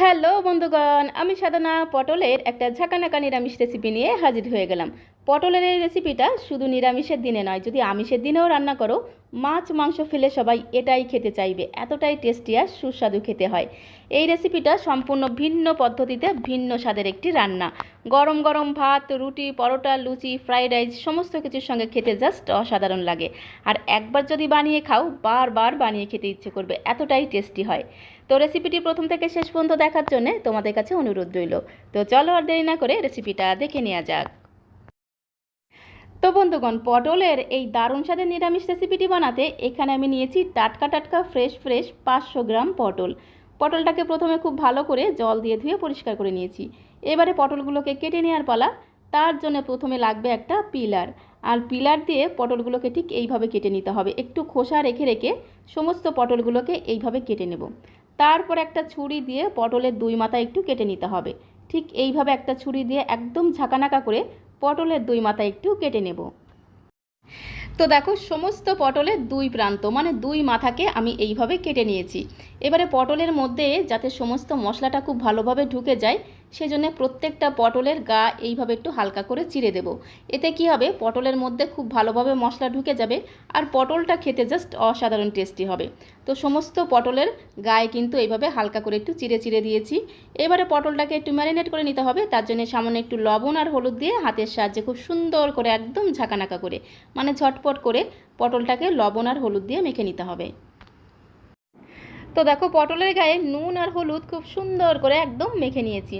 Hello বন্ধুগণ, আমি সাধনা পটলের একটা ঝাঁকানাকা নিরামিষ রেসিপি নিয়ে হাজির হয়ে গেলাম। পটলের এই রেসিপিটা শুধু নিরামিষের দিনে নয়, যদি আমিষের দিনেও রান্না করো, মাছ মাংস ফেলে সবাই এটাই খেতে চাইবে, এতটাই টেস্টি আর সুস্বাদু খেতে হয়। এই রেসিপিটা সম্পূর্ণ ভিন্ন পদ্ধতিতে ভিন্ন স্বাদের একটি রান্না। গরম গরম ভাত, রুটি, পরোটা, লুচি ফ্রাইড রাইস সমস্ত কিছুর সঙ্গে খেতে জাস্ট অসাধারণ লাগে। আর একবার যদি বানিয়ে খাও, বারবার বানিয়ে খেতে ইচ্ছে করবে, এতটাই টেস্টি হয়। তো রেসিপিটি প্রথম থেকে শেষ পর্যন্ত দেখার জন্য তোমাদের কাছে অনুরোধ রইল। তো চলো আর দেরি না করে রেসিপিটা দেখে নেওয়া যাক। তো বন্ধুগণ, পটলের এই দারুণ স্বাদের নিরামিষ রেসিপিটি বানাতে এখানে আমি নিয়েছি টাটকা টাটকা ফ্রেশ ফ্রেশ পাঁচশো গ্রাম পটল। পটলটাকে প্রথমে খুব ভালো করে জল দিয়ে ধুয়ে পরিষ্কার করে নিয়েছি। এবারে পটলগুলোকে কেটে নেওয়ার পালা। তার জন্য প্রথমে লাগবে একটা পিলার। আর পিলার দিয়ে পটলগুলোকে ঠিক এইভাবে কেটে নিতে হবে। একটু খোসা রেখে রেখে সমস্ত পটলগুলোকে এইভাবে কেটে নেব। তারপর একটা ছুরি দিয়ে পটলের দুই মাথা একটু কেটে নিতে হবে। ঠিক এইভাবে একটা ছুরি দিয়ে একদম ঝাঁকানাকা করে পটলের দুই মাথা একটু কেটে নেব। তো দেখো, সমস্ত পটলের দুই প্রান্ত মানে দুই মাথাকে আমি এইভাবে কেটে নিয়েছি। এবারে পটলের মধ্যে যাতে সমস্ত মশলাটা খুব ভালোভাবে ঢুকে যায় সেজন্য প্রত্যেকটা পটলের গা এইভাবে একটু হালকা করে চিড়ে দেব। এতে কি হবে? পটলের মধ্যে খুব ভালোভাবে মশলা ঢুকে যাবে আর পটলটা খেতে জাস্ট অসাধারণ টেস্টি হবে। তো সমস্ত পটলের গায়ে কিন্তু এইভাবে হালকা করে একটু চিড়ে চিড়ে দিয়েছি। এবারে পটলটাকে একটু ম্যারিনেট করে নিতে হবে। তার জন্য সামান্য একটু লবণ আর হলুদ দিয়ে হাতের সাহায্যে খুব সুন্দর করে একদম ঝাঁকানাকা করে মানে ঝটপট করে পটলটাকে লবণ আর হলুদ দিয়ে মেখে নিতে হবে। তো দেখো, পটলের গায়ে নুন আর হলুদ খুব সুন্দর করে একদম মেখে নিয়েছি।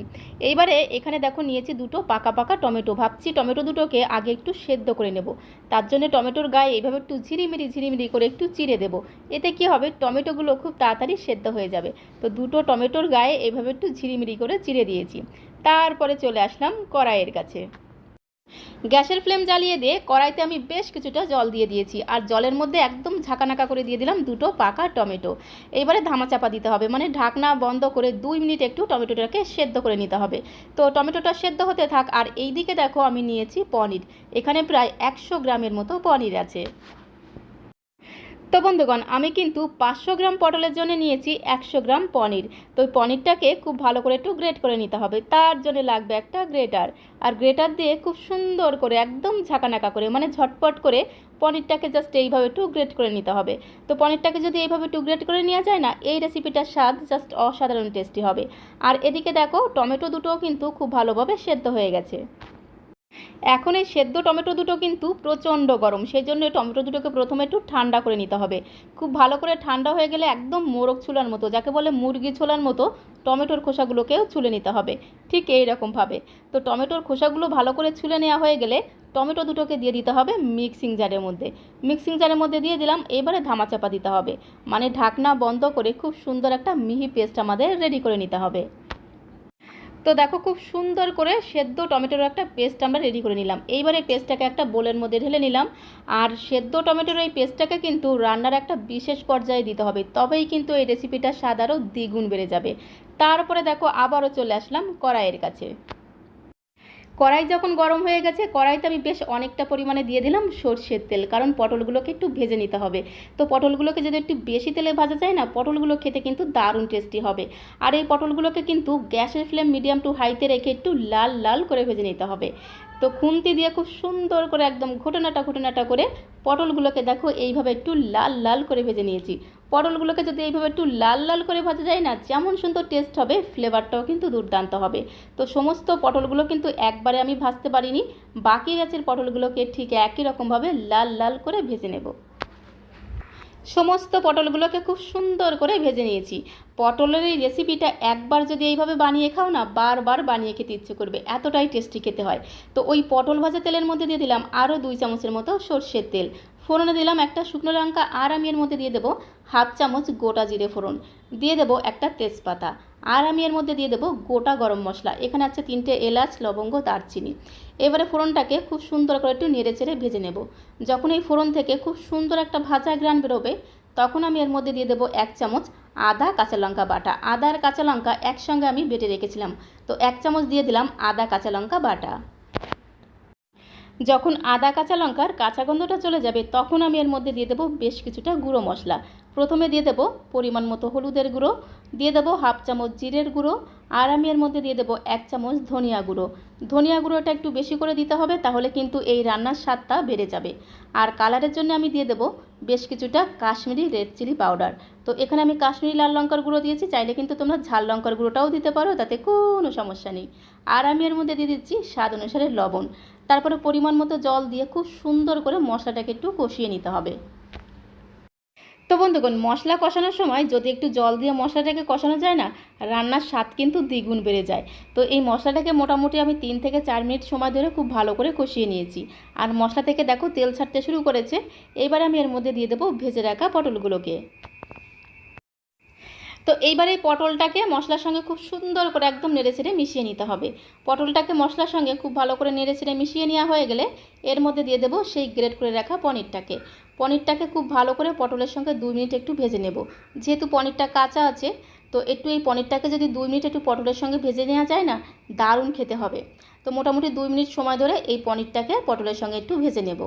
এইবারে এখানে দেখো, নিয়েছি দুটো পাকা পাকা টমেটো। ভাবছি টমেটো দুটোকে আগে একটু সেদ্ধ করে নেব। তার জন্য টমেটোর গায়ে এইভাবে একটু ঝিরিমিরি ঝিরিমিরি করে একটু চিড়ে দেবো। এতে কি হবে, টমেটোগুলো খুব তাড়াতাড়ি সেদ্ধ হয়ে যাবে। তো দুটো টমেটোর গায়ে এইভাবে একটু ঝিরিমিরি করে চিড়ে দিয়েছি। তারপরে চলে আসলাম কড়াইয়ের কাছে। গ্যাসের ফ্লেম জ্বালিয়ে দিয়ে কড়াইতে আমি বেশ কিছুটা জল দিয়ে দিয়েছি। আর জলের মধ্যে একদম ঝাঁকানাকা করে দিয়ে দিলাম দুটো পাকা টমেটো। এবারে ধামাচাপা দিতে হবে মানে ঢাকনা বন্ধ করে দুই মিনিট একটু টমেটোটাকে সেদ্ধ করে নিতে হবে। তো টমেটোটা সেদ্ধ হতে থাক, আর এই দিকে দেখো আমি নিয়েছি পনির। এখানে প্রায় একশো গ্রামের মতো পনির আছে। তো বন্ধুগণ, আমি কিন্তু পাঁচশো গ্রাম পটলের জন্য নিয়েছি একশো গ্রাম পনির। তো ওই পনিরটাকে খুব ভালো করে একটু গ্রেট করে নিতে হবে। তার জন্য লাগবে একটা গ্রেটার আর গ্রেটার দিয়ে খুব সুন্দর করে, একদম ঝাঁকানাকা করে মানে ঝটপট করে পনিরটাকে জাস্ট এইভাবে একটু গ্রেট করে নিতে হবে। তো পনিরটাকে যদি এইভাবে একটু গ্রেট করে নেওয়া যায় না, এই রেসিপিটার স্বাদ জাস্ট অসাধারণ টেস্টি হবে। আর এদিকে দেখো, টমেটো দুটোও কিন্তু খুব ভালোভাবে সেদ্ধ হয়ে গেছে। এখন এই সেদ্ধ টমেটো দুটো কিন্তু প্রচণ্ড গরম সেই জন্য টমেটো দুটোকে প্রথমে একটু ঠান্ডা করে নিতে হবে। খুব ভালো করে ঠান্ডা হয়ে গেলে একদম মোরগ ছোলার মতো, যাকে বলে মুরগি ছোলার মতো, টমেটোর খোসাগুলোকেও ছুলে নিতে হবে। ঠিক এই রকমভাবে তো টমেটোর খোসাগুলো ভালো করে ছুলে নেওয়া হয়ে গেলে টমেটো দুটোকে দিয়ে দিতে হবে মিক্সিং জারের মধ্যে। মিক্সিং জারের মধ্যে দিয়ে দিলাম, এবারে ধামা চাপা দিতে হবে। মানে ঢাকনা বন্ধ করে খুব সুন্দর একটা মিহি পেস্ট আমাদের রেডি করে নিতে হবে। তো দেখো খুব সুন্দর করে সেদ্ধ টমেটোর একটা পেস্ট আমরা রেডি করে নিলাম। এইবার এই পেস্টটাকে একটা বোলের মধ্যে ঢেলে নিলাম। আর সেদ্ধ টমেটোর এই পেস্টটাকে কিন্তু রান্নার একটা বিশেষ পর্যায়ে দিতে হবে। তবেই কিন্তু এই রেসিপিটা স্বাদ আরও দ্বিগুণ বেড়ে যাবে। তারপরে দেখো আবারও চলে আসলাম কড়াইয়ের কাছে। কড়াই যখন গরম হয়ে গেছে, কড়াইতে আমি বেশ অনেকটা পরিমাণে দিয়ে দিলাম সর্ষের তেল, কারণ পটলগুলোকে একটু ভেজে নিতে হবে। তো পটলগুলোকে যদি একটু বেশি তেলে ভাজা যায় না, পটলগুলো খেতে কিন্তু দারুণ টেস্টি হবে। আর এই পটলগুলোকে কিন্তু গ্যাসের ফ্লেম মিডিয়াম টু হাইতে রেখে একটু লাল লাল করে ভেজে নিতে হবে। তো খুন্তি দিয়ে খুব সুন্দর করে একদম ঘটনাটা ঘটনাটা করে পটলগুলোকে দেখো এইভাবে একটু লাল লাল করে ভেজে নিয়েছি। পটলগুলোকে যদি এইভাবে একটু লাল লাল করে ভাজা যায় না, যেমন সুন্দর টেস্ট হবে ফ্লেভারটাও কিন্তু দুর্দান্ত হবে। তো সমস্ত পটলগুলো কিন্তু একবারে আমি ভাজতে পারিনি, বাকি গাছের পটলগুলোকে ঠিক একই রকমভাবে লাল লাল করে ভেজে নেব। সমস্ত পটলগুলোকে খুব সুন্দর করে ভেজে নিয়েছি। পটলের এই রেসিপিটা একবার যদি এইভাবে বানিয়ে খাও না, বারবার বানিয়ে খেতে ইচ্ছে করবে। এতটাই টেস্টি খেতে হয়। তো ওই পটল ভাজা তেলের মধ্যে দিয়ে দিলাম আরও দুই চামচের মতো সর্ষের তেল। ফোড়নে দিলাম একটা শুকনো লঙ্কা আর আমি এর মধ্যে দিয়ে দেবো হাফ চামচ গোটা জিরে ফোড়ন। দিয়ে দেবো একটা তেজপাতা। আর আমি এর মধ্যে দিয়ে দেবো গোটা গরম মশলা। এখানে আছে তিনটে এলাচ, লবঙ্গ, দারচিনি। এবারে ফোড়নটাকে খুব সুন্দর করে একটু নেড়ে চেড়ে ভেজে নেব। যখন এই ফোড়ন থেকে খুব সুন্দর একটা ভাজা গ্রান বেরোবে, তখন আমি এর মধ্যে দিয়ে দেবো এক চামচ আদা কাঁচা লঙ্কা বাটা। আদা আর কাঁচা লঙ্কা একসঙ্গে আমি বেটে রেখেছিলাম। তো এক চামচ দিয়ে দিলাম আদা কাঁচা লঙ্কা বাটা। যখন আদা, কাঁচা লঙ্কার কাঁচা গন্ধটা চলে যাবে, তখন আমি এর মধ্যে দিয়ে দেবো বেশ কিছুটা গুঁড়ো মশলা। প্রথমে দিয়ে দেবো পরিমাণ মতো হলুদের গুঁড়ো, দিয়ে দেবো হাফ চামচ জিরের গুঁড়ো, আর আমি এর মধ্যে দিয়ে দেবো এক চামচ ধনিয়া গুঁড়ো। ধনিয়া গুঁড়োটা একটু বেশি করে দিতে হবে, তাহলে কিন্তু এই রান্নার স্বাদটা বেড়ে যাবে। আর কালারের জন্য আমি দিয়ে দেবো বেশ কিছুটা কাশ্মীরি রেড চিলি পাউডার। তো এখানে আমি কাশ্মীরি লাল লঙ্কার গুঁড়ো দিয়েছি, চাইলে কিন্তু তোমরা ঝাল লঙ্কার গুঁড়োটাও দিতে পারো, তাতে কোনো সমস্যা নেই। আর আমি এর মধ্যে দিয়ে দিচ্ছি স্বাদ অনুসারে লবণ। তারপরে পরিমাণ মতো জল দিয়ে খুব সুন্দর করে মশলাটাকে একটু কষিয়ে নিতে হবে। তো বন্ধুগণ, মশলা কষানোর সময় যদি একটু জল দিয়ে মশলাটাকে কষানো যায় না, রান্নার স্বাদ কিন্তু দ্বিগুণ বেড়ে যায়। তো এই মশলাটাকে মোটামুটি আমি তিন থেকে চার মিনিট সময় ধরে খুব ভালো করে কষিয়ে নিয়েছি। আর মশলা থেকে দেখো তেল ছাড়তে শুরু করেছে। এবার আমি এর মধ্যে দিয়ে দেবো ভেজে রাখা পটলগুলোকে। তো এইবার এই পটলটাকে মশলার সঙ্গে খুব সুন্দর করে একদম নেড়ে ছেড়ে মিশিয়ে নিতে হবে। পটলটাকে মশলার সঙ্গে খুব ভালো করে নেড়ে ছেড়ে মিশিয়ে নেওয়া হয়ে গেলে এর মধ্যে দিয়ে দেবো সেই গ্রেট করে রাখা পনিরটাকে। পনিরটাকে খুব ভালো করে পটলের সঙ্গে দুই মিনিট একটু ভেজে নেব। যেহেতু পনিরটা কাঁচা আছে, তো একটু এই পনিরটাকে যদি দুই মিনিট একটু পটলের সঙ্গে ভেজে নেওয়া যায় না, দারুণ খেতে হবে। তো মোটামুটি দুই মিনিট সময় ধরে এই পনিরটাকে পটলের সঙ্গে একটু ভেজে নেব।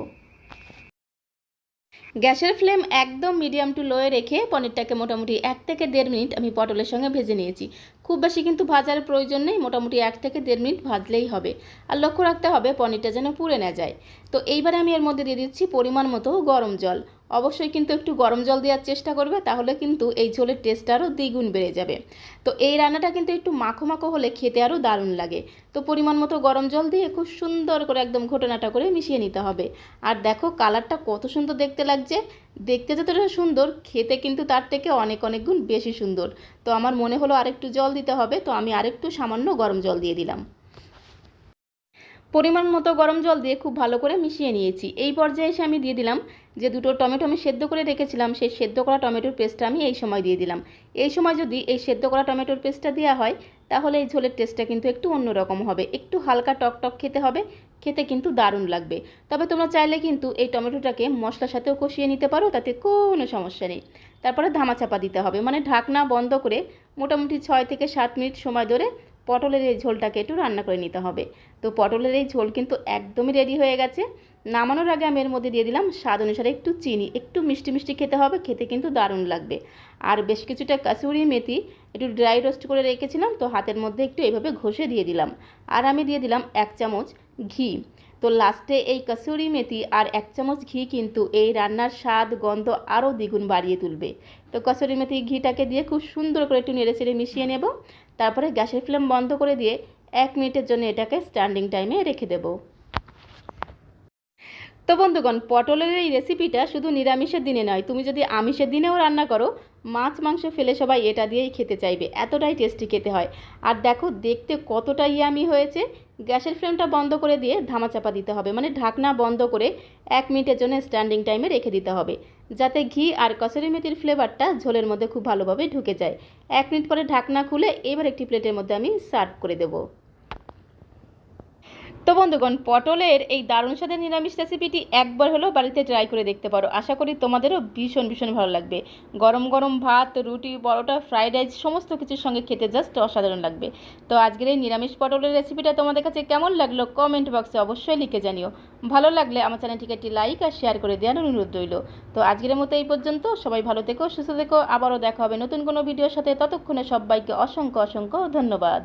গ্যাসের ফ্লেম একদম মিডিয়াম টু লোয়ে রেখে পনিরটাকে মোটামুটি এক থেকে দেড় মিনিট আমি পটলের সঙ্গে ভেজে নিয়েছি। খুব বেশি কিন্তু ভাজার প্রয়োজন নেই, মোটামুটি এক থেকে দেড় মিনিট ভাজলেই হবে। আর লক্ষ্য রাখতে হবে পনিরটা যেন পুড়ে না যায়। তো এইবারে আমি এর মধ্যে দিয়ে দিচ্ছি পরিমাণ মতো গরম জল। অবশ্যই কিন্তু একটু গরম জল দেওয়ার চেষ্টা করবে, তাহলে কিন্তু এই ঝোলের টেস্ট আরও দ্বিগুণ বেড়ে যাবে। তো এই রান্নাটা কিন্তু একটু মাখো মাখো হলে খেতে আরও দারুণ লাগে। তো পরিমাণ মতো গরম জল দিয়ে খুব সুন্দর করে একদম ঘটনাটা করে মিশিয়ে নিতে হবে। আর দেখো কালারটা কত সুন্দর দেখতে লাগছে। দেখতে যতটা সুন্দর, খেতে কিন্তু তার থেকে অনেক অনেক গুণ বেশি সুন্দর। তো আমার মনে হলো আরেকটু জল দিতে হবে তো আমি আরেকটু সামান্য গরম জল দিয়ে দিলাম। পরিমাণ মতো গরম জল দিয়ে খুব ভালো করে মিশিয়ে নিয়েছি। এই পর্যায়ে এসে আমি দিয়ে দিলাম যে দুটো টমেটো আমি সেদ্ধ করে রেখেছিলাম, সেই সেদ্ধ করা টমেটোর পেস্টটা আমি এই সময় দিয়ে দিলাম। এই সময় যদি এই সেদ্ধ করা টমেটোর পেস্টটা দেওয়া হয়, তাহলে এই ঝোলের টেস্টটা কিন্তু একটু অন্যরকম হবে। একটু হালকা টক টক খেতে হবে, খেতে কিন্তু দারুণ লাগবে। তবে তোমরা চাইলে কিন্তু এই টমেটোটাকে মশলার সাথেও কষিয়ে নিতে পারো, তাতে কোনো সমস্যা নেই। তারপরে ধামাচাপা দিতে হবে মানে ঢাকনা বন্ধ করে মোটামুটি ছয় থেকে সাত মিনিট সময় ধরে পটলের এই ঝোলটাকে একটু রান্না করে নিতে হবে। তো পটলের এই ঝোল কিন্তু একদমই রেডি হয়ে গেছে। নামানোর আগে আমি এর মধ্যে দিয়ে দিলাম স্বাদ অনুসারে একটু চিনি, একটু মিষ্টি মিষ্টি খেতে হবে, খেতে কিন্তু দারুণ লাগবে। আর বেশ কিছুটা কাসুরি মেথি একটু ড্রাই রোস্ট করে রেখেছিলাম, তো হাতের মধ্যে একটু এভাবে ঘষে দিয়ে দিলাম। আর আমি দিয়ে দিলাম এক চামচ ঘি। তো লাস্টে এই কাসুরি মেথি আর এক চামচ ঘি কিন্তু এই রান্নার স্বাদ, গন্ধ আরও দ্বিগুণ বাড়িয়ে তুলবে। তো কসুরি মেথি ঘিটাকে দিয়ে খুব সুন্দর করে একটু নেড়ে চেড়ে মিশিয়ে নেব। তারপরে গ্যাসের ফ্লেম বন্ধ করে দিয়ে এক মিনিটের জন্য এটাকে স্ট্যান্ডিং টাইমে রেখে দেবো। তো বন্ধুগণ, পটলের এই রেসিপিটা শুধু নিরামিষের দিনে নয়, তুমি যদি আমিষের দিনেও রান্না করো মাছ, মাংস ফেলে সবাই এটা দিয়েই খেতে চাইবে। এতটাই টেস্টি খেতে হয়। আর দেখো, দেখতে কতটা ইয়ামি হয়েছে। গ্যাসের ফ্লেমটা বন্ধ করে দিয়ে ধামাচাপা দিতে হবে। মানে ঢাকনা বন্ধ করে এক মিনিটের জন্য স্ট্যান্ডিং টাইমে রেখে দিতে হবে। যাতে ঘি আর কসুরি মেথির ফ্লেভারটা ঝোলের মধ্যে খুব ভালোভাবে ঢুকে যায়। এক মিনিট পরে ঢাকনা খুলে এবার একটি প্লেটের মধ্যে আমি সার্ভ করে দেবো। তো বন্ধুগণ, পটলের এই দারুণ স্বাদের নিরামিষ রেসিপিটি একবার হলেও বাড়িতে ট্রাই করে দেখতে পারো। আশা করি তোমাদেরও ভীষণ ভীষণ ভালো লাগবে। গরম গরম ভাত, রুটি, পরোটা ফ্রাইড রাইস সমস্ত কিছুর সঙ্গে খেতে জাস্ট অসাধারণ লাগবে। তো আজকের এই নিরামিষ পটলের রেসিপিটা তোমাদের কাছে কেমন লাগল কমেন্ট বক্সে অবশ্যই লিখে জানিও। ভালো লাগলে আমার চ্যানেলটিকে একটি লাইক আর শেয়ার করে দেওয়ার অনুরোধ রইল। তো আজকের মতো এই পর্যন্ত, সবাই ভালো থেকো, সুস্থ থেকো। আবারও দেখা হবে নতুন কোনো ভিডিওর সাথে। ততক্ষণে সবাইকে অসংখ্য অসংখ্য ধন্যবাদ।